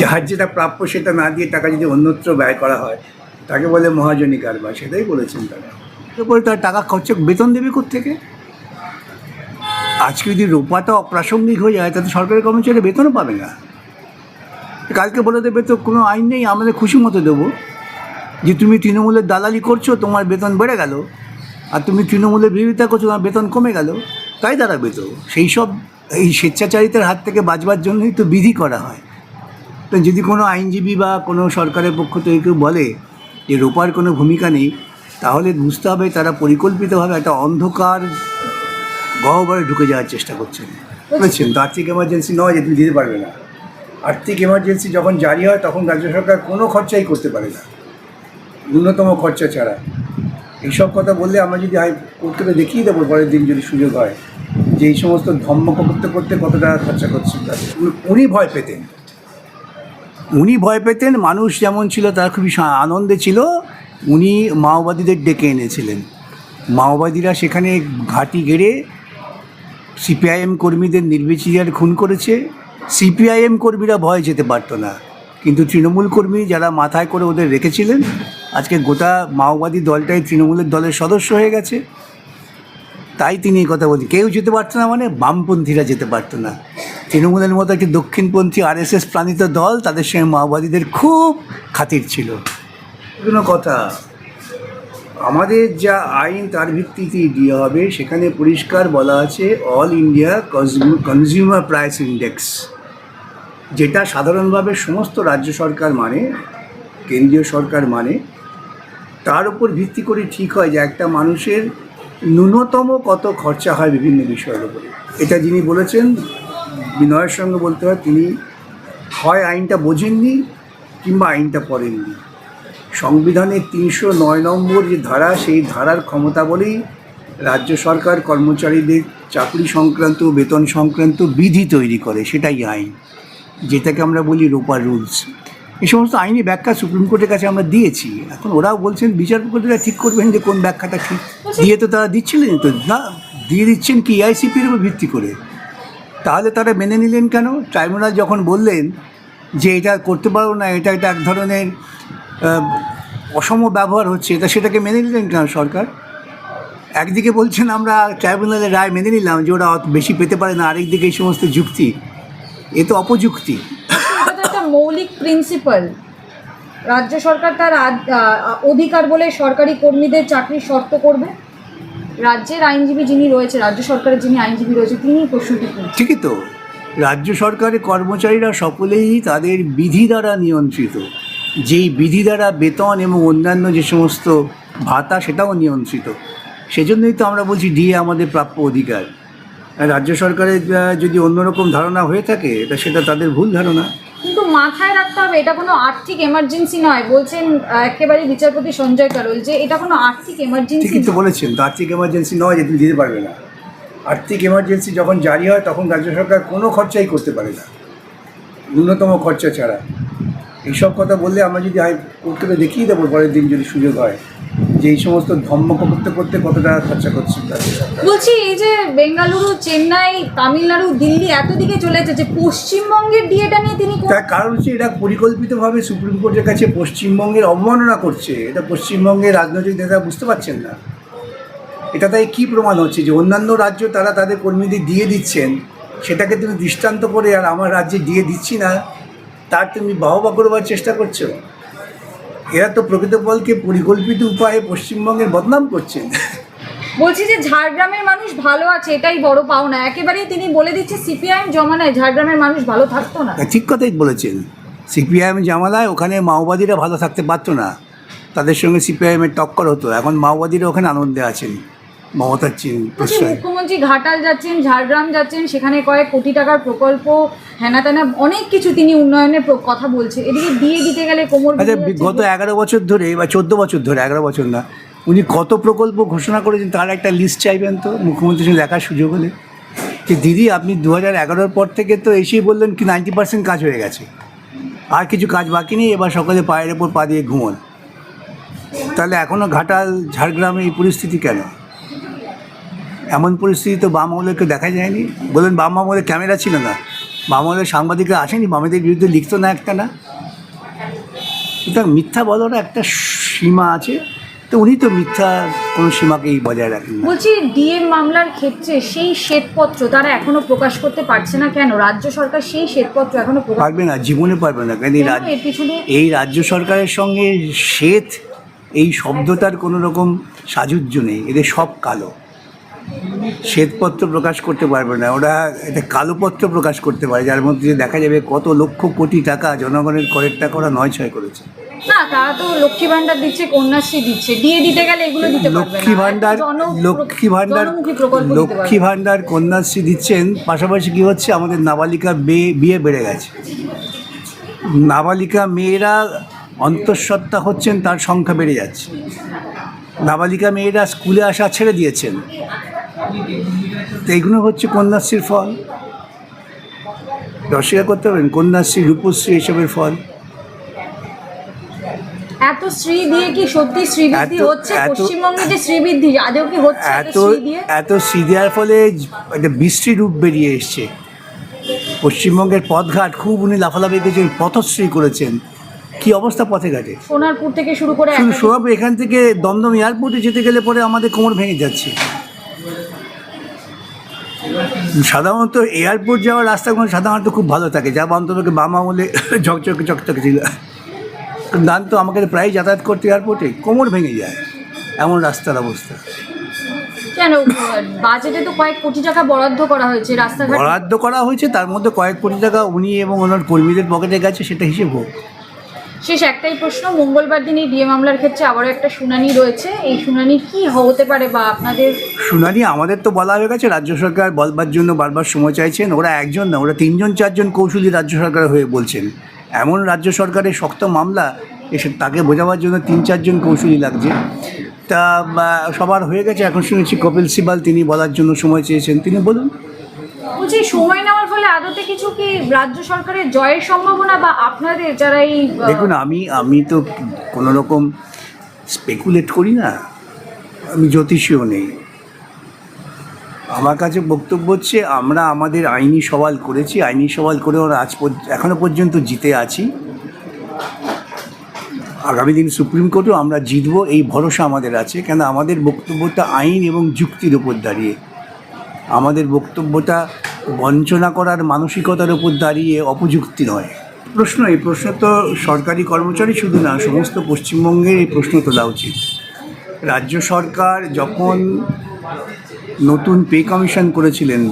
যার যেটা প্রাপ্য সেটা না দিয়ে টাকা যদি অন্যত্র ব্যয় করা হয়, তাকে বলে মহাজনী কারবার, সেটাই বলেছেন তারা। এরপরে তার টাকা খরচ বেতন দেবে থেকে আজকে যদি রোপাটা অপ্রাসঙ্গিক হয়ে যায় তাতে সরকারি কর্মচারী বেতনও পাবে না। কালকে বলে দেবে তো কোনো আইন নেই, আমাদের খুশি মতো দেবো। যে তুমি তৃণমূলের দালালি করছ, তোমার বেতন বেড়ে গেল। আর তুমি তৃণমূলের বিরোধিতা করছ, তোমার বেতন কমে গেল। তাই দাঁড়াবে তো। সেই সব এই স্বেচ্ছাচারিতার হাত থেকে বাঁচবার জন্যই তো বিধি করা হয়। তো যদি কোনো আইনজীবী বা কোনো সরকারের পক্ষ থেকে কেউ বলে যে রোপার কোনো ভূমিকা নেই, তাহলে বুঝতে হবে তারা পরিকল্পিতভাবে একটা অন্ধকার গহ্বরে ঢুকে যাওয়ার চেষ্টা করছেন বুঝছেন? তো আর্থিক এমার্জেন্সি নয় যে তুমি দিতে পারবে না। আর্থিক এমার্জেন্সি যখন জারি হয়, তখন রাজ্য সরকার কোনো খরচাই করতে পারে না। ন্যূনতম খরচা ছাড়া। এইসব কথা বললে আমরা যদি হাই কোর্টকে দেখিয়ে দেবো পরের দিন যদি সুযোগ হয়, যে এই সমস্ত ধর্ম করতে করতে কত টাকা খরচা করছেন উনি ভয় পেতেন। উনি ভয় পেতেন, মানুষ যেমন ছিল তার খুবই আনন্দে ছিল। উনি মাওবাদীদের ডেকে এনেছিলেন। মাওবাদীরা সেখানে ঘাঁটি গেড়ে সিপিআইএম কর্মীদের নির্বিচার খুন করেছে। সিপিআইএম কর্মীরা ভয় যেতে পারতো না। কিন্তু তৃণমূল কর্মী যারা মাথায় করে ওদের রেখেছিলেন, আজকে গোটা মাওবাদী দলটাই তৃণমূলের দলের সদস্য হয়ে গেছে। তাই তিনি এই কথা বলছেন। কেউ যেতে পারতো না মানে বামপন্থীরা যেতে পারতো না। তৃণমূলের মতো একটি দক্ষিণপন্থী আরএসএস প্রাণিত দল তাদের সঙ্গে মাওবাদীদের খুব খাতির ছিল। কোনো কথা, আমাদের যা আইন তার ভিত্তিতেই দিয়ে হবে, সেখানে পরিষ্কার বলা আছে, all India consumer price index, যেটা সাধারণভাবে সমস্ত রাজ্য সরকার মানে কেন্দ্রীয় সরকার মানে তার উপর ভিত্তি করে ঠিক হয় যে একটা মানুষের ন্যূনতম কত খরচা হয় বিভিন্ন বিষয়ের উপরে। এটা যিনি বলেছেন বিনয়ের সঙ্গে বলতে হয় তিনি হয় আইনটা বোঝেননি কিংবা আইনটা পড়েননি। সংবিধানের তিনশো নয় নম্বর যে ধারা সেই ধারার ক্ষমতা বলেই রাজ্য সরকার কর্মচারীদের চাকরি সংক্রান্ত বেতন সংক্রান্ত বিধি তৈরি করে সেটাই আইন যেটাকে আমরা বলি রোপার রুলস। এই সমস্ত আইনি ব্যাখ্যা সুপ্রিম কোর্টের কাছে আমরা দিয়েছি। এখন ওরাও বলছেন বিচারপতিরা ঠিক করবেন যে কোন ব্যাখ্যাটা ঠিক। দিয়ে তো তারা দিচ্ছিলেন তো। না দিয়ে দিচ্ছেন কি আইসিপির উপর ভিত্তি করে। তাহলে তারা মেনে নিলেন কেন? ট্রাইব্যুনাল যখন বললেন যে এটা করতে পারব না, এটা এটা এক ধরনের অসম ব্যবহার হচ্ছে, তা সেটাকে মেনে নিলেন কেন সরকার? একদিকে বলছেন আমরা ট্রাইব্যুনালের রায় মেনে নিলাম যে ওরা বেশি পেতে পারে না, আরেকদিকে এই সমস্ত যুক্তি, এ তো অপযুক্তি। মৌলিক প্রিন্সিপাল রাজ্য সরকার তার অধিকার বলে সরকারি কর্মীদের চাকরি শর্ত করবে? রাজ্যের আইনজীবী যিনি রয়েছে রাজ্য সরকারের যিনি আইনজীবী রয়েছে তিনি প্রশ্নটি ঠিকই তো। রাজ্য সরকারের কর্মচারীরা সকলেই তাদের বিধি দ্বারা নিয়ন্ত্রিত। যেই বিধি দ্বারা বেতন এবং অন্যান্য যে সমস্ত ভাতা সেটাও নিয়ন্ত্রিত। সেজন্যই তো আমরা বলছি ডিএ আমাদের প্রাপ্য অধিকার। রাজ্য সরকারের যদি অন্যরকম ধারণা হয়ে থাকে, তা সেটা তাদের ভুল ধারণা। মাথায় রাখতে হবে এটা কোনো আর্থিক এমার্জেন্সি নয় বলছেন একেবারে বিচারপতি সঞ্জয় কারোল যে এটা কোনো আর্থিক এমার্জেন্সি ঠিকই তো বলেছেন আর্থিক এমার্জেন্সি নয় যে তুমি দিতে পারবে না। আর্থিক এমার্জেন্সি যখন জারি হয় তখন রাজ্য সরকার কোনো খরচাই করতে পারে না ন্যূনতম খরচা ছাড়া। এইসব কথা বললে আমরা যদি হাই কোর্টকে দেখিয়ে দেবো পরের দিন যদি সুযোগ হয়। যে এই সমস্ত ধর্ম করতে করতে কত টাকা খরচা করছে বলছি এই যে বেঙ্গালুরু চেন্নাই তামিলনাড়ু দিল্লি এত দিকে চলে এসেছে পশ্চিমবঙ্গের ডিএটা নিয়ে তিনি তার কারণ হচ্ছে এটা পরিকল্পিতভাবে সুপ্রিম কোর্টের কাছে পশ্চিমবঙ্গের অবমাননা করছে। এটা পশ্চিমবঙ্গের রাজনৈতিক নেতা বুঝতে পারছেন না। এটা তাই কী প্রমাণ হচ্ছে যে অন্যান্য রাজ্য তারা তাদের কর্মীদের দিয়ে দিচ্ছেন সেটাকে তুমি দৃষ্টান্ত করে আর আমার রাজ্যে দিয়ে দিচ্ছি না তার তুমি বাহবা করবার চেষ্টা করছ? এরা তো প্রকৃতপলকে পরিকল্পিত উপায়ে পশ্চিমবঙ্গের বদনাম করছেন। বলছি যে ঝাড়গ্রামের মানুষ ভালো আছে এটাই বড় পাওনা। একেবারেই তিনি বলে দিচ্ছে সিপিআইএম জমানায় ঝাড়গ্রামের মানুষ ভালো থাকতো না। ঠিক কথাই বলেছেন। সিপিআইএম জামালায় ওখানে মাওবাদীরা ভালো থাকতে পারতো না। তাদের সঙ্গে সিপিআইএমের টক্কর হতো। এখন মাওবাদীরা ওখানে আনন্দে আছেন। মমতার চিন মুখ্যমন্ত্রী ঘাটাল যাচ্ছেন ঝাড়গ্রাম যাচ্ছেন সেখানে কয়েক কোটি টাকার প্রকল্প হ্যানা ত্যানা অনেক কিছু তিনি উন্নয়নের কথা বলছে। এদিকে দিয়ে দিতে গেলে কোমর আচ্ছা গত এগারো বছর ধরে বা চোদ্দ বছর ধরে এগারো বছর না উনি কত প্রকল্প ঘোষণা করেছেন তার একটা লিস্ট চাইবেন তো মুখ্যমন্ত্রীর সঙ্গে দেখার সুযোগ হলে। যে দিদি আপনি দু হাজার এগারোর পর থেকে তো এসেই বললেন কি নাইনটি পার্সেন্ট কাজ হয়ে গেছে। আর কিছু কাজ বাকি নেই এবার সকালে পায়ের ওপর পা দিয়ে ঘুমোন। তাহলে এখনও ঘাটাল ঝাড়গ্রামে এই পরিস্থিতি কেন? এমন পরিস্থিতি তো বাম আমলে কেউ দেখা যায়নি। বললেন বাম আমলে ক্যামেরা ছিল না। বামনের সাংবাদিকরা আসেনি বামেদের বিরুদ্ধে লিখতো না একটা না। সুতরাং মিথ্যা বলার একটা সীমা আছে। তো উনি তো মিথ্যা কোনো সীমাকেই বজায় রাখেন বলছি ডিএম মামলার ক্ষেত্রে সেই শ্বেতপত্র তারা এখনও প্রকাশ করতে পারছে না কেন? রাজ্য সরকার সেই শ্বেতপত্র এখনও পারবে না জীবনে পারবে না। কেন? এই রাজ্য সরকারের সঙ্গে শ্বেত এই শব্দটার কোনো রকম সাজুজ্য নেই। এদের সব কালো। শ্বেতপত্র প্রকাশ করতে পারবে না। ওরা এটা কালোপত্র প্রকাশ করতে পারে যার মধ্যে দেখা যাবে কত লক্ষ কোটি টাকা জনগণের করের টাকা ওরা নয় ছয় করেছে। না তারা তো লক্ষ্মী ভান্ডার দিচ্ছে কন্যাশ্রী দিচ্ছে। দিয়ে দিতে গেলে এগুলো দিতে লক্ষ্মী ভাণ্ডার লক্ষ্মী কন্যাশ্রী দিচ্ছেন পাশাপাশি কি হচ্ছে? আমাদের নাবালিকা বিয়ে বেড়ে গেছে। নাবালিকা মেয়েরা অন্তঃসত্ত্বা হচ্ছেন তার সংখ্যা বেড়ে যাচ্ছে। নাবালিকা মেয়েরা স্কুলে আসা ছেড়ে দিয়েছেন। তো এগুলো হচ্ছে কন্যাশ্রীর ফল। অস্বীকার করতে পারেন কন্যাশ্রী রূপশ্রী এসবের ফল। এত শ্রী দিয়ে কি সত্যি শ্রীবৃদ্ধি হচ্ছে? পশ্চিমবঙ্গে যে শ্রীবৃদ্ধি আদৌ কি হচ্ছে? এত এত শ্রী দিয়ে এত সি দেওয়ার ফলে একটা বৃষ্টি রূপ বেরিয়ে এসছে। পশ্চিমবঙ্গের পথঘাট খুব উনি লাফালাফি করেছেন পথশ্রী করেছেন। কি অবস্থা পথে ঘাটে? সোনারপুর থেকে শুরু করে শুধু এখান থেকে দমদম এয়ারপোর্টে যেতে গেলে পরে আমাদের কোমর ভেঙে যাচ্ছে। সাধারণত এয়ারপোর্ট যাওয়ার রাস্তাগুলো সাধারণত খুব ভালো থাকে। যা অন্ততকে বাম আমলে ঝকঝকে চকচকে ছিল। দান তো আমাকে প্রায় যাতায়াত করতে এয়ারপোর্টে কোমর ভেঙে যায়। এমন রাস্তার অবস্থা। কেন? বাজেটে তো কয়েক কোটি টাকা বরাদ্দ করা হয়েছে রাস্তাঘাট। বরাদ্দ করা হয়েছে তার মধ্যে কয়েক কোটি টাকা উনি এবং ওনার কর্মীদের পকেটে গেছে সেটা হিসেব হোক। শেষ একটাই প্রশ্ন, মঙ্গলবার দিন এই ডিএ মামলার ক্ষেত্রে আবারও একটা শুনানি রয়েছে। এই শুনানি কি হতে পারে বা আপনাদের শুনানি আমাদের তো বলা হয়ে গেছে, রাজ্য সরকার বলবার জন্য বারবার সময় চাইছেন। ওরা একজন না, ওরা তিনজন, চারজন কৌশলী রাজ্য সরকার হয়ে বলছেন। এমন রাজ্য সরকারের শক্ত মামলা, এসে তাকে বোঝাবার জন্য তিন, চারজন কৌশলী লাগছে। তা সবার হয়ে গেছে, এখন শুনেছি কপিল সিবাল, তিনি বলার জন্য সময় চেয়েছেন। তিনি বলুন। বলছি, সময় নেওয়ার ফলে আদতে কিছু কি রাজ্য সরকারের জয়ের সম্ভাবনা বা আপনাদের যারা এই দেখুন, আমি আমি তো কোনো রকম স্পেকুলেট করি না। আমি জ্যোতিষীও নেই। আমার কাছে বক্তব্য হচ্ছে, আমরা আমাদের আইনি সওয়াল করেছি। আইনি সওয়াল করে ওরা আজ এখনও পর্যন্ত জিতে আছি। আগামী দিন সুপ্রিম কোর্টেও আমরা জিতবো, এই ভরসা আমাদের আছে। কেন, আমাদের বক্তব্যটা আইন এবং যুক্তির উপর দাঁড়িয়ে। আমাদের বক্তব্যটা বঞ্চনা করার মানসিকতার উপর দাঁড়িয়ে অপযুক্তি নয়। প্রশ্ন এই প্রশ্ন তো সরকারি কর্মচারী শুধু না, সমস্ত পশ্চিমবঙ্গের এই প্রশ্ন তোলা উচিত। রাজ্য সরকার যখন নতুন পে কমিশন করেছিলেন,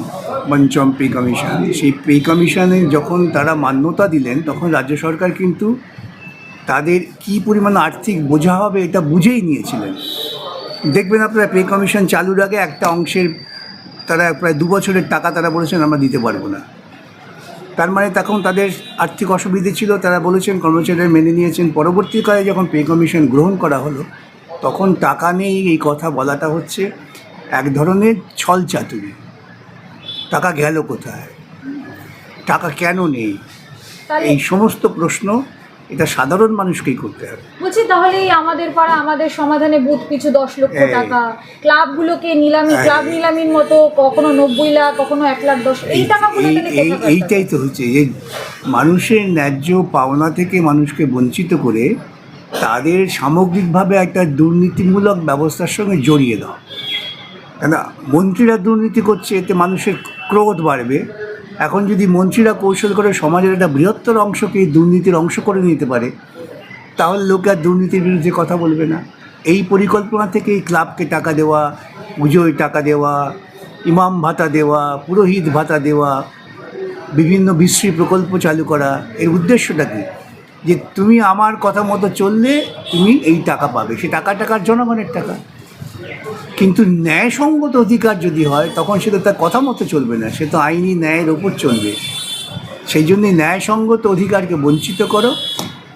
পঞ্চম পে কমিশন, সেই পে কমিশনে যখন তারা মান্যতা দিলেন, তখন রাজ্য সরকার কিন্তু তাদের কি পরিমাণ আর্থিক বোঝা হবে এটা বুঝেই নিয়েছিলেন। দেখবেন আপনারা পে কমিশন চালুর আগে একটা অংশের তারা প্রায় দু বছরের টাকা তারা বলেছেন আমরা দিতে পারব না। তার মানে তখন তাদের আর্থিক অসুবিধে ছিল তারা বলেছেন কর্মচারীরা মেনে নিয়েছেন। পরবর্তীকালে যখন পে কমিশন গ্রহণ করা হলো তখন টাকা নেই এই কথা বলাটা হচ্ছে এক ধরনের ছল চাতুরি। টাকা গেল কোথায়? টাকা কেন নেই? এই সমস্ত প্রশ্ন এটা সাধারণ মানুষকেই করতে হবে। বলছি তাহলে আমাদের পাড়া আমাদের সমাধানে বুথ পিছু দশ লক্ষ টাকা। ক্লাবগুলোকে নিলামি ক্লাব নিলামির মতো কখনো নব্বই লাখ কখনো এক লাখ দশ এই টাকাগুলো এই এই? এইটাই তো হচ্ছে। যে মানুষের ন্যায্য পাওনা থেকে মানুষকে বঞ্চিত করে তাদের সামগ্রিকভাবে একটা দুর্নীতিমূলক ব্যবস্থার সঙ্গে জড়িয়ে দাও। কেন? মন্ত্রীরা দুর্নীতি করছে এতে মানুষের ক্রোধ বাড়বে। এখন যদি মন্ত্রীরা কৌশল করে সমাজের একটা বৃহত্তর অংশকে দুর্নীতির অংশ করে নিতে পারে, তাহলে লোকে আর দুর্নীতির বিরুদ্ধে কথা বলবে না। এই পরিকল্পনা থেকে এই ক্লাবকে টাকা দেওয়া পুজোয় টাকা দেওয়া, ইমাম ভাতা দেওয়া, পুরোহিত ভাতা দেওয়া, বিভিন্ন বিশ্রী প্রকল্প চালু করা, এর উদ্দেশ্যটা কী? যে তুমি আমার কথা মতো চললে তুমি এই টাকা পাবে। সে টাকা টাকার জনগণের টাকা। কিন্তু ন্যায়সঙ্গত অধিকার যদি হয়, তখন সেটা তার কথা মতো চলবে না। সে তো আইনি ন্যায়ের ওপর চলবে। সেই জন্যই ন্যায়সঙ্গত অধিকারকে বঞ্চিত করো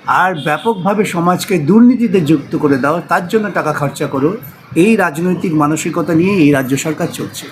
আর ব্যাপকভাবে সমাজকে দুর্নীতিতে যুক্ত করে দাও। তার জন্য টাকা খরচা করো। এই রাজনৈতিক মানসিকতা নিয়ে এই রাজ্য সরকার চলছে।